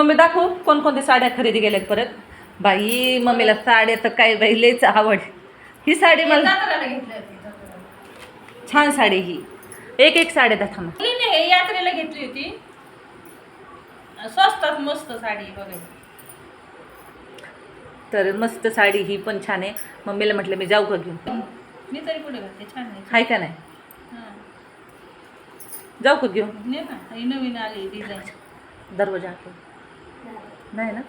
Mummy दाखवू कोणकोणत्या साड्या खरेदी केल्यात परत. बाई मम्मीला साड्या तर काय बाई लयच आवड. ही साडी मला. छान साडी ही. एक एक साड्या दाखवा ना. मुलीने हे यात्रेला घेतली होती. स्वस्तात मस्त साडी बघायची तर मस्त साडी ही पण छान आहे. मम्मीला म्हटलं मी जाऊ का घेऊन? मी तरी कुठे घालते छान आहे. हाय का नाही? हां. जाऊ का घेऊन? ने ना ही नवीन आली डिझाईन दरवाजा नाही ना?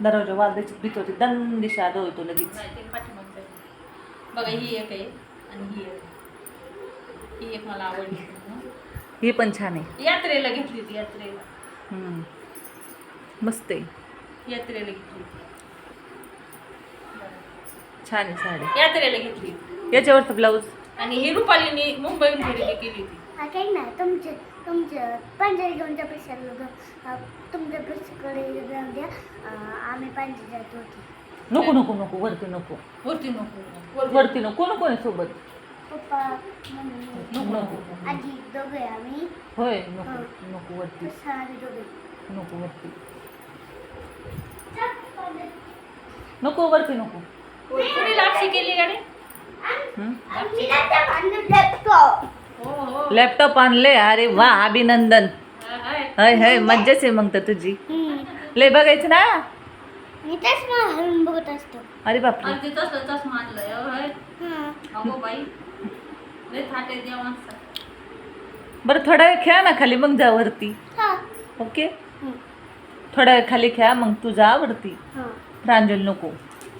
दरवाजा वाजायची भीत होती. दन दिशा होतो लगेच. नाही ते पाठीमागचं आहे. बघा ही एक आहे आणि ही एक. ही एक मला आवडली. हं. ही पण छान आहे. यात्रेला घेतली होती यात्रेला. हम्म. मस्त आहे. यात्रेला घेतली. होती छान आहे. साडी यात्रेला घेतली. होती. याच्यावरचं ब्लाऊज आणि ही रुपालीने मुंबईहून खरेदी केली होती. हा काही नाही तुमचे. तुमचे पंजाबी दोनच्या पैशाला तुमच्या पैशाकडे जाऊ द्या आम्ही पांढरी जात होती नको नको नको वरती नको। वरती नको। वरती नको कोण कोण सोबत। पप्पा मम्मी नको नको नको। आजी दोघे आम्ही। होय नको नको वरती। दोघे। नको वरती। नको वरती नको। थोडी लापशी केली गाडी? लॅपटॉप आणले अरे वा अभिनंदन. हा, हाय. हय मज्जाच आहे मग तर तुझी. लय बघायचं ना? मी बघत असतो. अरे बापरे. आणि ते तसं तसं मानलंय हो, हाय. हां. अगो बाई लय थाटे द्या माणसा. बरं थोडा वेळ खेळा ना खाली मग जा वरती. हां. ओके? थोडा वेळ खाली खेळा मग तू जा वरती हां. प्रांजल नको.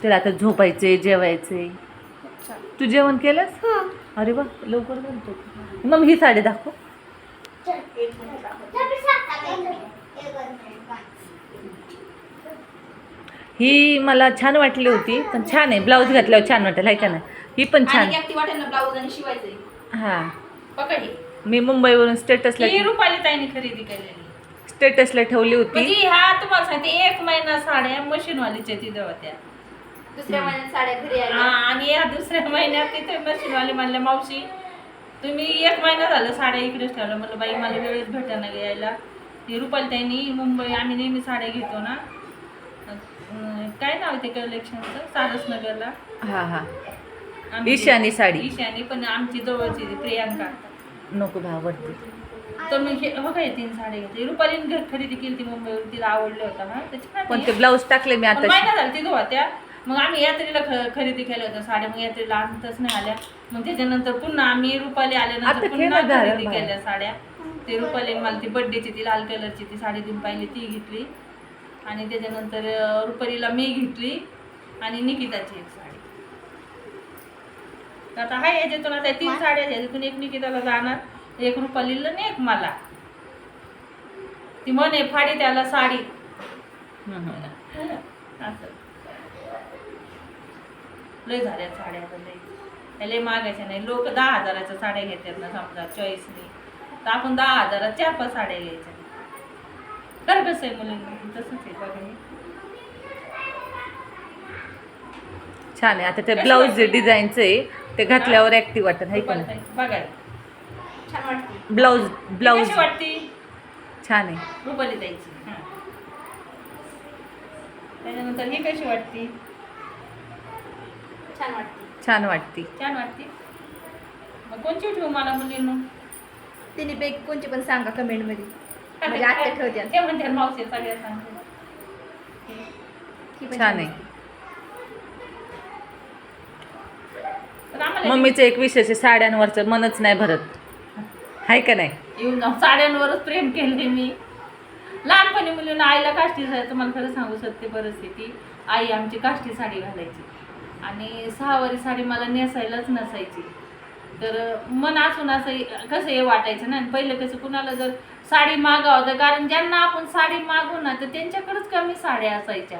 त्याला आता झोपायचे जेवायचे तू जेवण केलंस? हां. अरे वा लवकर बनतो. मग ही साडी दाखव. ही मला छान वाटली होती पण छान आहे. ब्लाऊज घातल्यावर छान वाटेल आहे का नाही? ही पण छान. ना हां. ही. मी मुंबईवरून स्टेटसला ही रुपाली खरेदी केलेली. स्टेटसला ठेवली होती. म्हणजे हा तुम्हाला सांगते एक महिना साड्या मशीनवालीच्या तिथं होत्या. दुसऱ्या महिन्यात साड्या घरी हा, आल्या. आणि या दुसऱ्या महिन्यात तिथे मशीनवाले म्हणल्या मावशी तुम्ही एक महिना झालं साड्या इकडेच ठेवल्या. म्हणलं बाई मला वेळेस भेटायला यायला. ती रुपाली ताईनी मुंबई आम्ही नेहमी साड्या घेतो ना. अं, काय नाव आहे ते कलेक्शनचं सारसनगरला. हां हां. आम्ही- ईशानी साडी. ईशानी पण आमची जवळची ती प्रियांका. नको भावडते तर मी हे हो काय तीन साड्या घेतली रुपालीने घर खरेदी केली ती मुंबईवरून तिला आवडल्या होत्या हा. ते छान पण. ते ब्लाऊज टाकले मी आता. महिना झाला तिथं होत्या. मग आम्ही यात्रेला ख- खरेदी केल्या होत्या साड्या. मग यात्रेला आणतच नाही आल्या. मग त्याच्यानंतर पुन्हा आम्ही रुपाली आता आल्यानंतर पुन्हा खरेदी. केल्या साड्या. ते रुपाली मला ती बड्डेची ती लाल कलरची ती साडी देऊन पाहिली ती घेतली. आणि त्याच्यानंतर अं, रुपालीला मी घेतली आणि निकिताची एक साडी. तर आता हाय याच्यातून आता तीन साड्या आहेत. याच्यातून एक निकिताला जाणार एक रुपालीला आणि एक मला. ती म्हणे फाडी त्याला साडी. असं. लय झाल्या साड्या लय. त्या लय मागायच्या नाही. लोक दहा हजाराच्या साड्या घेतात ना समजा चॉईसने तर आपण दहा हजारात चार पाच साड्या घ्यायच्या. कर कसं आहे मुलांना तसंच आहे बघा हे. छान आहे. आता ते ब्लाऊज जे डिझाईनचं आहे ते घातल्यावर ऍक्टिव्ह वाटत आहे नाही बघायला छान वाटते ब्लाऊज ब्लाऊज कशी वाटती छान आहे. रुपाली द्यायची त्याच्यानंतर ही कशी वाटती छान वाटते. छान वाटती. छान वाटती. मग कोणची ठेवू मला मुलींना? तिने पैकी कोणची पण सांगा कमेंटमध्ये. म्हणजे आत्या ठेवत्या. ते म्हणते मावशी सगळ्या सांगते. ती छान आहे. मम्मीचं एक विशेष आहे साड्यांवरचं मनच नाही भरत. आहे का नाही? येऊन साड्यांवरच प्रेम केले मी. लहानपणी मुलींना आईला काष्टी साडी तुम्हाला खरं सांगू सत्य परिस्थिती. आई आमची काष्टी साडी घालायची. आणि सहावारी साडी मला नेसायलाच नसायची. तर मन असून असं कसं हे वाटायचं ना? आणि पहिलं कसं कुणाला जर साडी मागावं तर कारण ज्यांना आपण साडी मागू ना तर त्यांच्याकडेच कमी साड्या असायच्या.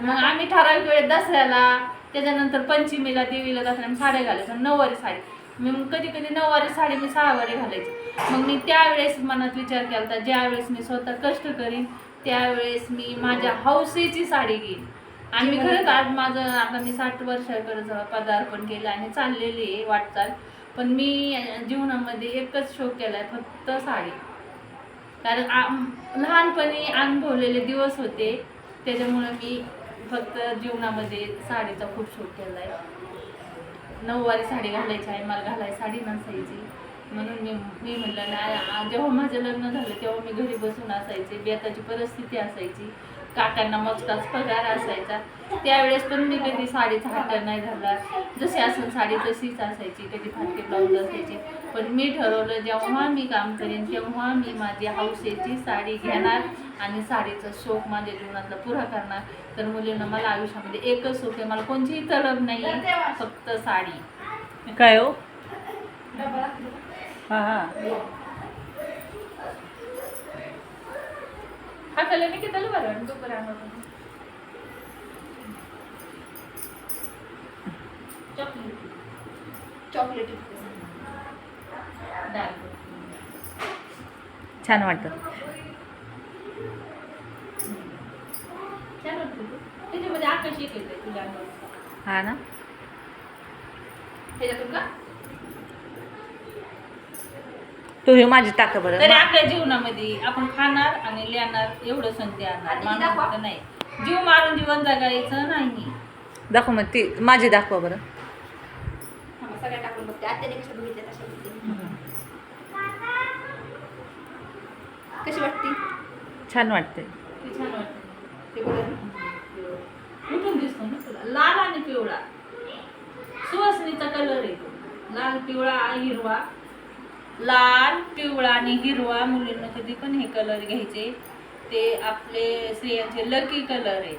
मग आम्ही ठराविक वेळेत दसऱ्याला त्याच्यानंतर पंचमीला देवीला दसऱ्याला साड्या घालायचो नऊवारी साडी. मी मग कधी कधी नऊवारी साडी मी सहावारी घालायची. मग मी त्यावेळेस मनात विचार केला होता ज्यावेळेस मी स्वतः कष्ट करीन त्यावेळेस मी माझ्या हौसेची साडी घेईन. आणि मी खरंच आज माझं आता मी साठ वर्षाकडे पदार्पण केलं आणि चाललेली आहे वाटचाल. पण मी जीवनामध्ये एकच शोक केलाय फक्त साडी. कारण लहानपणी अनुभवलेले दिवस होते. त्याच्यामुळे मी फक्त जीवनामध्ये साडीचा खूप शोध केला आहे नऊवारी साडी घालायची आहे मला घालाय साडी नसायची. म्हणून मी मी म्हटलं नाही जेव्हा माझं लग्न झालं तेव्हा मी घरी बसून असायचे बेताची परिस्थिती असायची. काकांना मजकाच पगार असायचा. त्यावेळेस पण मी कधी साडीचा हट्ट नाही झाला जशी असेल साडी तशीच असायची कधी फाटके ब्लाऊज असायचे. पण मी ठरवलं जेव्हा मी काम करेन तेव्हा मी माझी हौसेची साडी घेणार आणि साडीचा शौक माझ्या जीवनातला पुरा करणार. तर मुलींना मला आयुष्यामध्ये एकच सुख आहे मला कोणतीही तलब नाही आहे फक्त साडी. काय हो? हा हा. हा कलर मी किती बरं? वाटतो बरं चॉकलेट. चॉकलेटी छान वाटतं. छान वाटतं ते. त्याच्यामध्ये आकाश येते तुला हा ना? त्याच्यातून का? तू हे माझी टाका तरी बरं आपल्या जीवनामध्ये आपण खाणार आणि लिहिणार एवढं संधी आणणार. माणूस नाही. जीव मारून जीवन जगायचं नाही. दाखव मग ती माझी दाखवा बरं. हा सगळ्या टाकून बघते. आत्याने कशा बघितल्या तशा बघते कशी वाटते? छान वाटते ते छान वाटतं. ते बघा कुठून दिसतो ना तुला. लाल आणि पिवळा. सुवासनीचा कलर आहे तो. लाल पिवळा हिरवा. लाल पिवळा आणि हिरवा मुलींना कधी पण हे कलर घ्यायचे. ते आपले स्त्रियांचे लकी कलर आहे.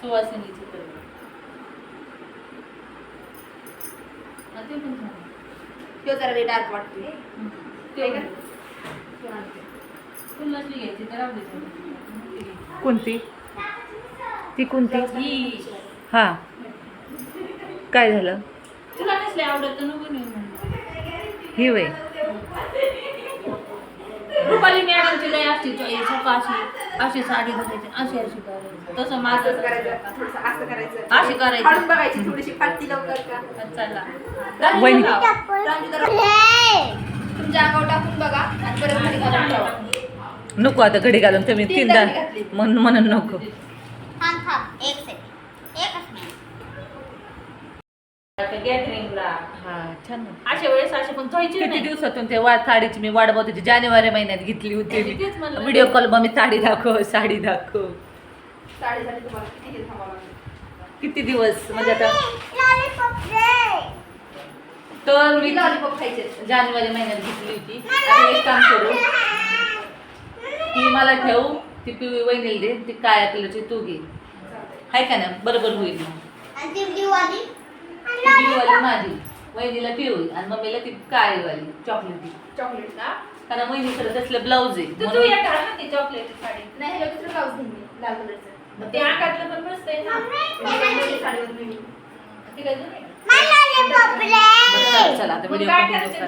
सुवासिनीचे कलर ते पण छान आहे. तो जरा डार्क वाटते ते घ्यायची तर. कोणती? ती कोणती? ही हा. काय झालं? तुला नसले आवडत तर नको नेऊ म्हणून. ही वय. रुपाली मॅडमची लय असते चॉईस अशी अशी साडी घालायची अशी अशी करायची तसं माझं करायचं थोडंसं असं करायचं. अशी करायची. फाडून बघायची थोडीशी फाटती लवकर का? चला. वहिनी. रांजू जरा तुमच्या अंगावर टाकून बघा आणि परत घरी घालून ठेवा. नको आता घडी घालून तुम्ही तीनदा तीनदा घातली. म्हणून म्हणून नको. थांब थांब एक सेकंड एकच मिनिट गॅदरिंगला हा छान. अशा वेळेस असे पण धुवायची किती नाही. दिवसातून ते वाट साडीची मी वाट बघत होती जानेवारी महिन्यात घेतली होती मी तेच म्हणलं. व्हिडिओ कॉल मग मी साडी दाखव साडी दाखव. तुम्हाला किती हे थांबावं लागेल? किती दिवस? म्हणजे आता तर मी लॉलीपॉप खायचे जानेवारी महिन्यात घेतली होती. आता एक काम करू. ती मला ठेवू ती पिवळी वहिनीला दे ती काळ्या कलरची तू घे. हाय का ना? बरोबर होईल मग. आणि ती माझी. वहिनीला पिवळी आणि मम्मीला ती काळीवाली चॉकलेटी चॉकलेट ना कारण वहिनीकडे तसलं ब्लाऊज आहे. तू तू म्हणून- एक घाल ना ती चॉकलेट साडी. नाही हे दुसरं ब्लाऊज घेईन मी लाल कलरचं. ते आकातलं पण मस्त आहे ना. म्हणजे साडीवर मिळून काय बरं, चला, आता मग व्हिडिओ काय करायचं?